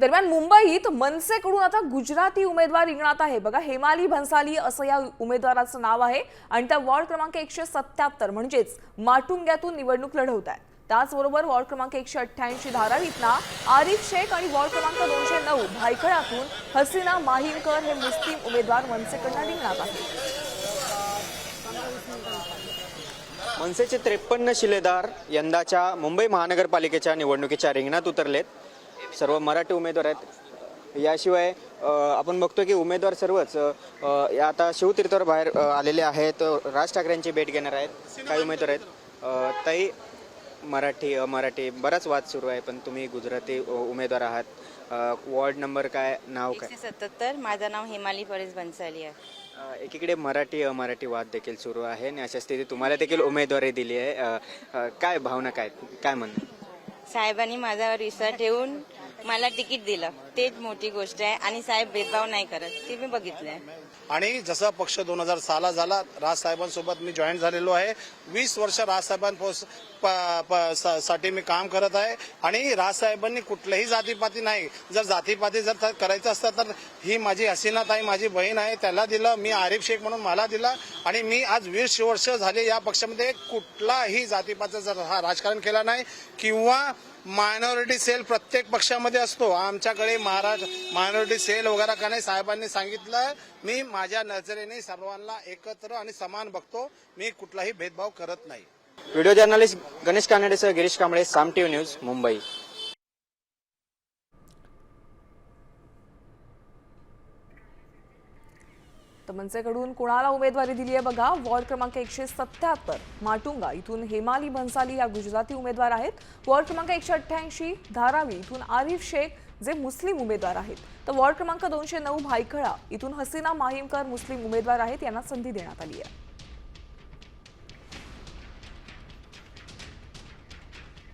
दरम्यान मुंबईत मनसेकडून आता गुजराती उमेदवार रिंगणात आहे. बघा हेमाली भन्साली असं या उमेदवाराचं नाव आहे आणि त्या वॉर्ड क्रमांक एकशे सत्याहत्तर म्हणजेच माटुंग्यातून निवडणूक लढवत आहेत. त्याचबरोबर वॉर्ड क्रमांक एकशे अठ्ठ्याऐंशी धारावीतला आरिफ शेख आणि वॉर्ड क्रमांक दोनशे नऊ भायखळातून हसीना माहिमकर हे मुस्लिम उमेदवार मनसेकडनं रिंगणात आहेत. मनसेचे त्रेपन्न शिलेदार यंदाच्या मुंबई महानगरपालिकेच्या निवडणुकीच्या रिंगणात उतरलेत. सर्व मराठी उमेदवार आहेत. याशिवाय आपण बघतो की उमेदवार सर्वच आता शिवतीर्थावर बाहेर आलेले आहेत. राज ठाकरेंची भेट घेणार आहेत. काही उमेदवार आहेत. ताई मराठी अमराठी बराच वाद सुरू आहे पण तुम्ही गुजराती उमेदवार आहात. वॉर्ड नंबर काय नाव काय? सत्याहत्तर माझं नाव हेमाली परेश बनसाली आहे. एकीकडे मराठी अमराठी वाद देखील सुरू आहे आणि अशा स्थितीत तुम्हाला देखील उमेदवारी दिली आहे. काय भावना काय काय म्हणणं? साहेबांनी माझ्यावर विश्वास ठेवून मला तिकीट दिलं. तेच मोठी गोष्ट आहे. आणि साहेब भेदभाव नाही करत. ते मी बघितलंय. आणि जसा पक्ष दोन हजार सहाला झाला राजसाहेबांसोबत मी जॉईन झालेलो आहे. वीस वर्ष राजसाहेबांपोस प- प- सा- साठी मी काम करत आहे. आणि राजसाहेबांनी कुठल्याही जातीपाती नाही. जर जातीपाती जर करायचं असतं तर ही माझी हसीना ताई माझी बहीण आहे. त्याला दिलं. मी आरिफ शेख म्हणून मला दिला. आणि मी आज वीस वर्ष झाले या पक्षामध्ये कुठलाही जातीपाचा जर हा राजकारण केला नाही किंवा मायनॉरिटी सेल प्रत्येक पक्षामध्ये असतो. आमच्याकडे महाराष्ट्र मायनॉरिटी सेल वगैरे का नाही साहेबांनी सांगितलं मी माझ्या नजरेने सर्वांना एकत्र आणि समान बघतो. मी कुठलाही भेदभाव करत नाही. व्हिडिओ जर्नलिस्ट गणेश कानडेसह गिरीश कांबळे साम टीव्ही न्यूज मुंबई. तर मनसेकडून कुणाला उमेदवारी दिली आहे बघा? वॉर्ड क्रमांक एकशे सत्याहत्तर माटुंगा. इथून हेमाली भन्साली या गुजराती उमेदवार आहेत. वॉर्ड क्रमांक एकशे अठ्ठ्याऐंशी धारावी. इथून आरिफ शेख जे मुस्लिम उमेदवार आहेत. तर वॉर्ड क्रमांक दोनशे नऊ भायखळा. इथून हसीना माहीमकर मुस्लिम उमेदवार आहेत यांना संधी देण्यात आली आहे.